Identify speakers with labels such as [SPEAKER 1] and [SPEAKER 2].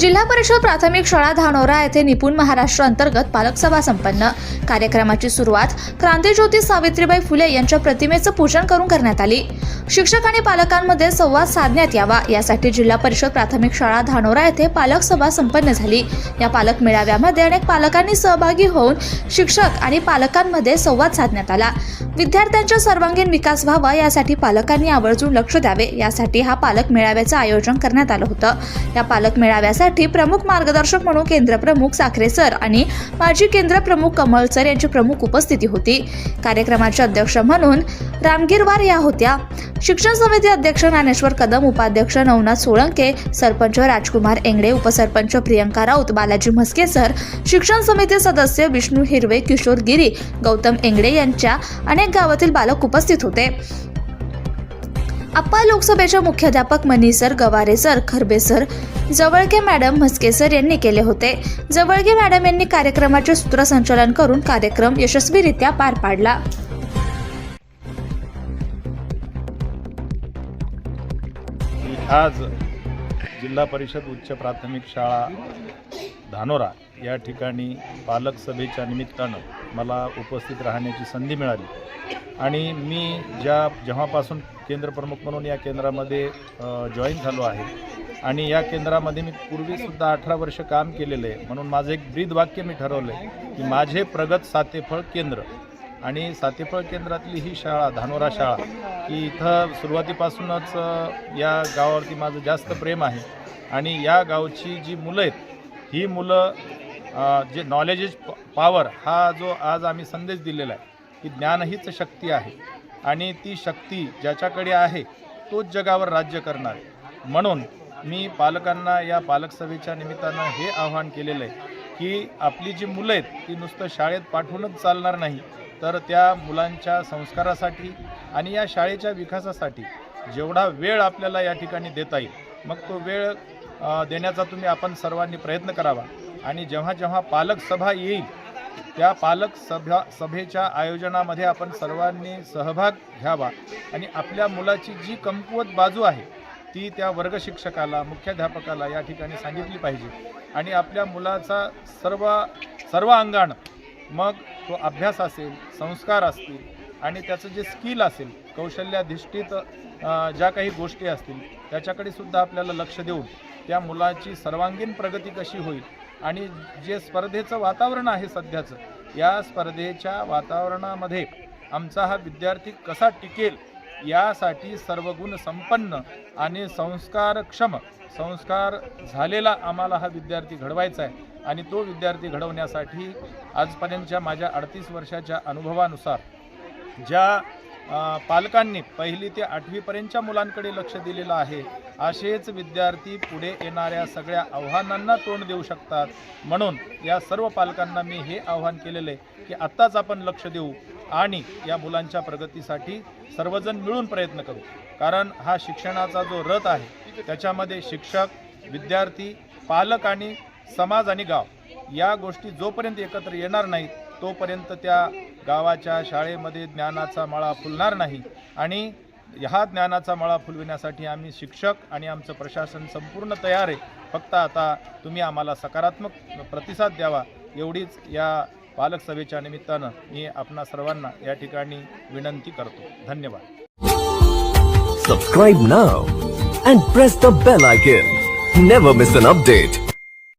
[SPEAKER 1] जिल्हा परिषद प्राथमिक शाळा धानोरा येथे निपुण महाराष्ट्र अंतर्गत पालक सभा संपन्न. कार्यक्रमाची सुरुवात क्रांतीज्योती सावित्रीबाई फुले यांच्या प्रतिमेचं पूजन करून करण्यात आली. शिक्षक आणि पालकांमध्ये संवाद साधण्यात यावा यासाठी जिल्हा परिषद प्राथमिक शाळा धानोरा येथे पालक सभा संपन्न झाली. या पालक मेळाव्यामध्ये अनेक पालकांनी सहभागी होऊन शिक्षक आणि पालकांमध्ये संवाद साधण्यात आला. विद्यार्थ्यांचा सर्वांगीण विकास व्हावा यासाठी पालकांनी आवर्जून लक्ष द्यावे यासाठी हा पालक मेळाव्याचं आयोजन करण्यात आलं होतं. या पालक मेळाव्यासाठी प्रमुख मार्गदर्शक म्हणून केंद्र प्रमुख साखरे सर आणि माजी केंद्र प्रमुख कमल सर यांची प्रमुख उपस्थिती होती. कार्यक्रमाचे अध्यक्ष म्हणून रामगिरवार या होत्या. शिक्षण समिती अध्यक्ष ज्ञानेश्वर कदम उपाध्यक्ष नवनाथ सोळंके सरपंच राजकुमार एंगडे उपसरपंच प्रियंका राऊत बालाजी म्हस्के सर शिक्षण समिती सदस्य विष्णू हिरवे किशोर गिरी गौतम एंगडे यांच्या अनेक गावातील बालक उपस्थित होते. अप्पा लोकसभेच्या मुख्याध्यापक Mani sir Gaware sir Kharbe sir Jawalge madam Mhaske sir यांनी केले होते. जवळगे मॅडम यांनी कार्यक्रमाचे सूत्रसंचालन करून कार्यक्रम यशस्वीरित्या पार पाडला.
[SPEAKER 2] आज जिल्हा परिषद उच्च प्राथमिक शाळा धानोरा या ठिकाणी पालक सभेच्या निमित्तानं मला उपस्थित राहण्याची संधी मिळाली. आणि मी ज्या जेव्हापासून केंद्रप्रमुख म्हणून या केंद्रामध्ये जॉईन झालो आहे आणि या केंद्रामध्ये मी पूर्वीसुद्धा अठरा वर्ष काम केलेलं आहे म्हणून माझं एक ब्रीद वाक्य मी ठरवलं आहे की माझे प्रगत सातेफळ केंद्र आणि सातेफळ केंद्रातली ही शाळा धानोरा शाळा की इथं सुरुवातीपासूनच या गावावरती माझं जास्त प्रेम आहे. आणि या गावची जी मुलं आहेत ही मुलं जे नॉलेज इज पॉवर हा जो आज आम्ही संदेश दिलेला आहे की ज्ञान हीच शक्ती आहे. आणि ती शक्ती ज्याच्याकडे आहे तोच जगावर राज्य करणार. आहे म्हणून मी पालकांना या पालक सभेच्या निमित्तानं हे आव्हान केलेलं आहे की आपली जी मुलं आहेत ती नुसतं शाळेत पाठवूनच चालणार नाही तर त्या मुलांच्या संस्कारासाठी आणि या शाळेच्या विकासासाठी जेवढा वेळ आपल्याला या ठिकाणी देता येईल मग तो वेळ देण्याचा तुम्ही आपण सर्वांनी प्रयत्न करावा. आणि जेव्हा जेव्हा पालक सभा येईल त्या पालक सभा सभेच्या आयोजनामध्ये आपण सर्वांनी सहभाग घ्यावा. आणि आपल्या मुलाची जी कमकुवत बाजू आहे ती त्या वर्ग शिक्षकाला मुख्याध्यापकाला या ठिकाणी सांगितली पाहिजे. आणि आपल्या मुलाचा सर्व सर्व अंगाण मग तो अभ्यास असेल संस्कार असतील आणि त्याचं जे स्किल असेल कौशल्याधिष्ठित ज्या काही गोष्टी असतील त्याच्याकडे सुद्धा आपल्याला लक्ष देऊन त्या मुलाची सर्वांगीण प्रगती कशी होईल आणि जे स्पर्धेचं वातावरण आहे सध्याचं या स्पर्धेच्या वातावरणामध्ये आमचा हा विद्यार्थी कसा टिकेल यासाठी सर्व गुण संपन्न आणि संस्कारक्षम संस्कार झालेला आम्हाला हा विद्यार्थी घडवायचा आहे. आणि तो विद्यार्थी घडवण्यासाठी आजपर्यंतच्या माझ्या अडतीस वर्षाच्या अनुभवानुसार ज्या पालकांनी पहिली ते आठवीपर्यंतच्या मुलांकडे लक्ष दिलेलं आहे असेच विद्यार्थी पुढे येणाऱ्या सगळ्या आव्हानांना तोंड देऊ शकतात. म्हणून या सर्व पालकांना मी हे आव्हान केलेलं आहे की आत्ताच आपण लक्ष देऊ आणि या मुलांच्या प्रगतीसाठी सर्वजण मिळून प्रयत्न करू. कारण हा शिक्षणाचा जो रथ आहे त्याच्यामध्ये शिक्षक विद्यार्थी पालक आणि समाज आणि गाव या गोष्टी जोपर्यंत एकत्र येणार नाहीत तोपर्यंत त्या गावाच्या शाळेमध्ये ज्ञानाचा मळा फुलणार नाही. आणि ह्या ज्ञानाचा मळा फुलविण्यासाठी आम्ही शिक्षक आणि आमचं प्रशासन संपूर्ण तयार आहे. फक्त आता तुम्ही आम्हाला सकारात्मक प्रतिसाद द्यावा. एवढीच या पालक सभेच्या निमित्तानं मी आपणा सर्वांना या ठिकाणी विनंती करतो. धन्यवाद.
[SPEAKER 3] Subscribe now and press the bell icon never miss an update